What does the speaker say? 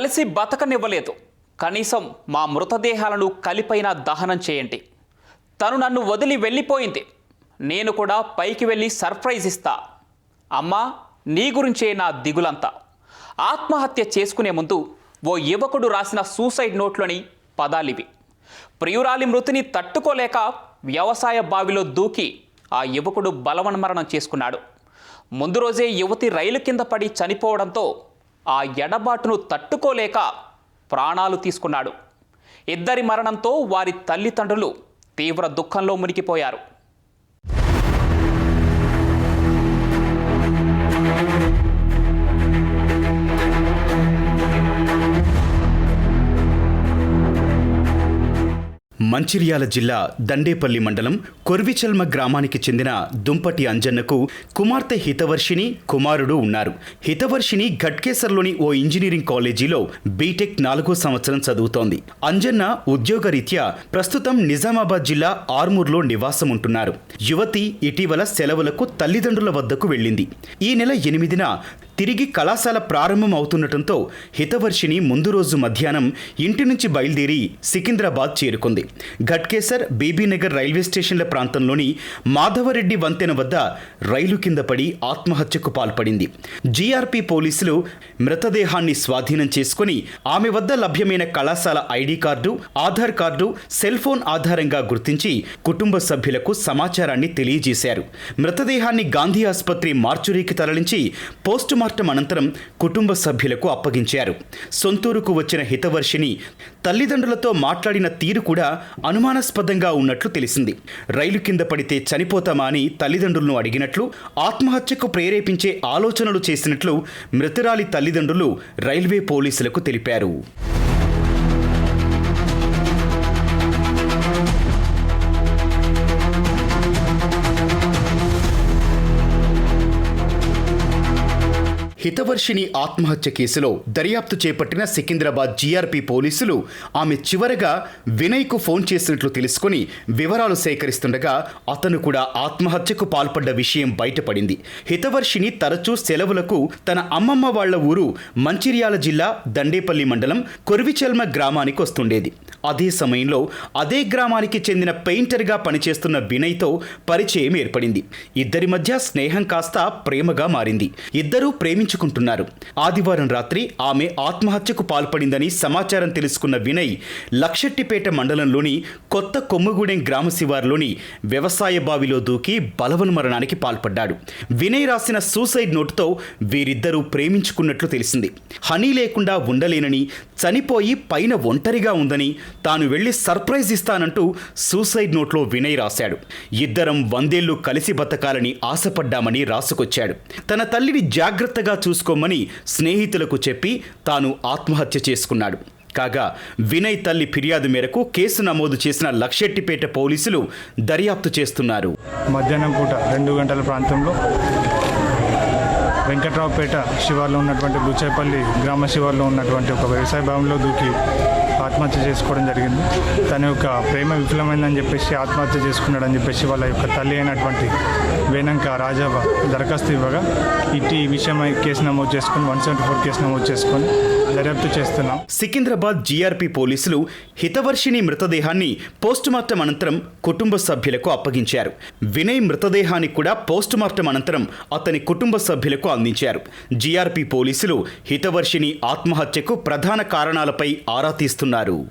కలిసి బతకనివ్వలేదు. కనీసం మా మృతదేహాలను కలిపైన దహనం చేయండి. తను నన్ను వదిలి వెళ్ళిపోయింది. నేను కూడా పైకి వెళ్ళి సర్ప్రైజ్ ఇస్తా. అమ్మా నీ గురించే నా దిగులంతా. ఆత్మహత్య చేసుకునే ముందు ఓ యువకుడు రాసిన సూసైడ్ నోట్లోని పదాలివి. ప్రియురాలి మృతిని తట్టుకోలేక వ్యవసాయ బావిలో దూకి ఆ యువకుడు బలవన్మరణం చేసుకున్నాడు. ముందు రోజే యువతి రైలు కింద పడి చనిపోవడంతో ఆ ఎడబాటును తట్టుకోలేక ప్రాణాలు తీసుకున్నాడు. ఇద్దరి మరణంతో వారి తల్లిదండ్రులు తీవ్ర దుఃఖంలో మునిగిపోయారు. మంచిర్యాల జిల్లా దండేపల్లి మండలం కొర్విచల్మ గ్రామానికి చెందిన దుంపటి అంజన్నకు కుమార్తె హితవర్షిని కుమారుడు ఉన్నారు. హితవర్షిని ఘట్కేసర్లోని ఓ ఇంజనీరింగ్ కాలేజీలో బీటెక్ నాలుగో సంవత్సరం చదువుతోంది. అంజన్న ఉద్యోగరీత్యా ప్రస్తుతం నిజామాబాద్ జిల్లా ఆర్మూర్లో నివాసం ఉంటున్నారు యువతి ఇటీవల సెలవులకు తల్లిదండ్రుల వద్దకు వెళ్ళింది. ఈ నెల ఎనిమిదిన తిరిగి కళాశాల ప్రారంభం అవుతుండటంతో హితవర్షిని ముందు రోజు మధ్యాహ్నం ఇంటి నుంచి బయలుదేరి సికింద్రాబాద్ చేరుకుంది. ఘట్కేసర్ బీబీనగర్ రైల్వే స్టేషన్ల ప్రాంతంలోని మాధవరెడ్డి వంతెన వద్ద రైలు కింద పడి ఆత్మహత్యకు పాల్పడింది. జీఆర్పీ పోలీసులు మృతదేహాన్ని స్వాధీనం చేసుకుని ఆమె వద్ద లభ్యమైన కళాశాల ID card Aadhaar card cell phone ఆధారంగా గుర్తించి కుటుంబ సభ్యులకు సమాచారాన్ని తెలియజేశారు. మృతదేహాన్ని గాంధీ ఆసుపత్రి మార్చురీకి తరలించి పోస్టు పోస్టుమార్టం అనంతరం కుటుంబ సభ్యులకు అప్పగించారు. సొంతూరుకు వచ్చిన హితవర్షిని తల్లిదండ్రులతో మాట్లాడిన తీరు కూడా అనుమానాస్పదంగా ఉన్నట్లు తెలిసింది. రైలు కింద పడితే చనిపోతామా అని తల్లిదండ్రులను అడిగినట్లు ఆత్మహత్యకు ప్రేరేపించే ఆలోచనలు చేసినట్లు మృతురాలి తల్లిదండ్రులు రైల్వే పోలీసులకు తెలిపారు. హితవర్షిని ఆత్మహత్య కేసులో దర్యాప్తు చేపట్టిన సికింద్రాబాద్ జీఆర్పీ పోలీసులు ఆమె చివరగా వినయ్కు ఫోన్ చేసినట్లు తెలుసుకుని వివరాలు సేకరిస్తుండగా అతను కూడా ఆత్మహత్యకు పాల్పడ్డ విషయం బయటపడింది. హితవర్షిని తరచూ సెలవులకు తన అమ్మమ్మ వాళ్ళ ఊరు మంచిర్యాల జిల్లా దండేపల్లి మండలం కొరివిచెల్మ గ్రామానికి వస్తుండేది. అదే సమయంలో అదే గ్రామానికి చెందిన పెయింటర్గా పనిచేస్తున్న వినయ్తో పరిచయం ఏర్పడింది. ఇద్దరి మధ్య స్నేహం కాస్త ప్రేమగా మారింది. ఇద్దరూ తప్పించుకుంటున్నారు ఆదివారం రాత్రి ఆమె ఆత్మహత్యకు పాల్పడిందని సమాచారం తెలుసుకున్న వినయ్ లక్షెట్టిపేట మండలంలోని కొత్త కొమ్మగూడెం గ్రామ శివారులోని వ్యవసాయ బావిలో దూకి బలవన్ మరణానికి పాల్పడ్డాడు. వినయ్ రాసిన సూసైడ్ నోటుతో వీరిద్దరూ ప్రేమించుకున్నట్లు తెలిసింది. హనీ లేకుండా ఉండలేనని చనిపోయి పైన ఒంటరిగా ఉందని తాను వెళ్ళి సర్ప్రైజ్ ఇస్తానంటూ సూసైడ్ నోట్లో వినయ్ రాశాడు. ఇద్దరం వందేళ్ళు కలిసి బతకాలని ఆశపడ్డామని రాసుకొచ్చాడు. తన తల్లిని జాగ్రత్తగా చూసుకోమని స్నేహితులకు చెప్పి తాను ఆత్మహత్య చేసుకున్నాడు. కాగా వినయ్ తల్లి ఫిర్యాదు మేరకు కేసు నమోదు చేసిన లక్షెట్టిపేట పోలీసులు దర్యాప్తు చేస్తున్నారు. మధ్యాహ్నం పూట రెండు గంటల ప్రాంతంలో వెంకట్రావుపేట శివార్లో ఉన్నటువంటి బుచ్చేపల్లి గ్రామ శివార్లో ఉన్నటువంటి ఒక వ్యవసాయ భవన్లో దూకి ఆత్మహత్య చేసుకోవడం జరిగింది. తన యొక్క ప్రేమ విఫలమైందని చెప్పేసి ఆత్మహత్య చేసుకున్నాడని చెప్పేసి వాళ్ళ యొక్క తల్లి అయినటువంటి వేనంక రాజావ దరఖాస్తు ఇవ్వగా ఇట్టి ఈ విషయమై కేసు నమోదు చేసుకొని వన్ సెవెంటీ ఫోర్ కేసు నమోదు చేసుకొని దర్యాప్తు చేస్తున్నాం. సికింద్రాబాద్ జీఆర్పీ పోలీసులు హితవర్షిని మృతదేహాన్ని పోస్టుమార్టం అనంతరం కుటుంబ సభ్యులకు అప్పగించారు. వినయ్ మృతదేహాన్ని కూడా పోస్టుమార్టం అనంతరం అతని కుటుంబ సభ్యులకు అందించారు. జీఆర్పీ పోలీసులు హితవర్షిని ఆత్మహత్యకు ప్రధాన కారణాలపై ఆరా తీస్తున్నారు.